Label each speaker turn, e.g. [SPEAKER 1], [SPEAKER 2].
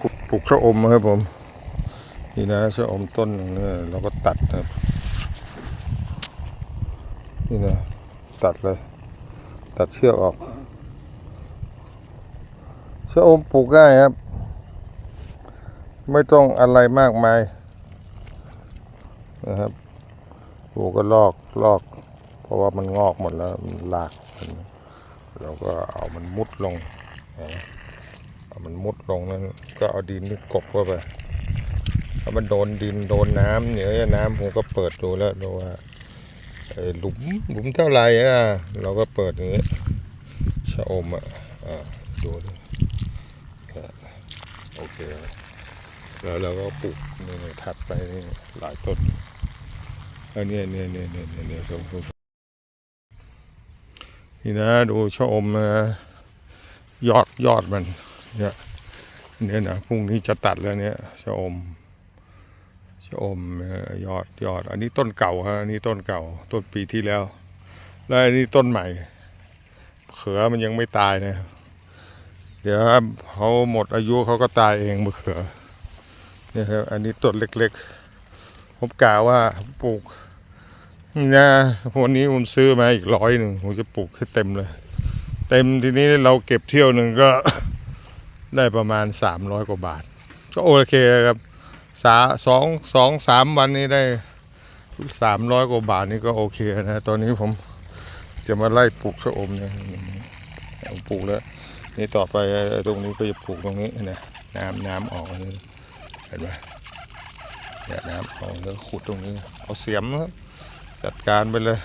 [SPEAKER 1] ขุดปลูกชะอมครับผม นี่นะชะอมต้นเนี่ยเราก็ตัดนะครับ นี่นะตัดเลย ตัดเชือกออกชะอมปลูกง่ายครับ ไม่ต้องอะไรมากมายนะครับปลูกก็ลอกลอก เพราะว่ามันงอกหมดแล้วมันลาก เราก็เอามันมุดลงนะ มุดลงนั้น ก็เอาดินนี่กบเข้าไปถ้ามันโดนดินโดนน้ำเนี่ยน้ำผมก็เปิดดูแล้วดูว่าเอ่อหลุมหลุมเท่าไหร่อะเราก็เปิดอย่างนี้ชะอมอะอ่าดูดิโอเคแล้วเราก็ปลูกนี่ถัดไปนี่หลายต้นอันนี้เนี่ยเนี่ยเนี่ยเนี่ยเนี่ยชมชมนี่นะดูชะอมนะยอดยอดมันเนี่ย เนี่ยนะพรุ่งนี้จะตัดแล้วเนี่ยชะอมชะอมยอดยอด อันนี้ต้นเก่าฮะอันนี้ต้นเก่า ต้นปีที่แล้ว แล้วอันนี้ต้นใหม่ เขือมันยังไม่ตายนะเดี๋ยวเขาหมดอายุเขาก็ตายเองมะเขือเนี่ยครับอันนี้ต้นเล็กๆผมกล่าวว่าปลูกนะวันนี้ผมซื้อมาอีกร้อยหนึ่งผมจะปลูกให้เต็มเลย เต็มทีนี้เราเก็บเที่ยวหนึ่งก็ ได้ประมาณสามร้อยกว่าบาท ก็โอเคครับสาสองสองสามวันนี้ได้สามร้อยกว่าบาทนี่ก็โอเคนะ ตอนนี้ผมจะมาไล่ปลูกชะอมเนี่ยผมปลูกแล้ว นี่ต่อไปตรงนี้ก็จะปลูกตรงนี้นะน้ำน้ำออกนี่เห็นไหมเนี่ยน้ำออกแล้วขุดตรงนี้ เอาเสียมครับจัดการไปเลย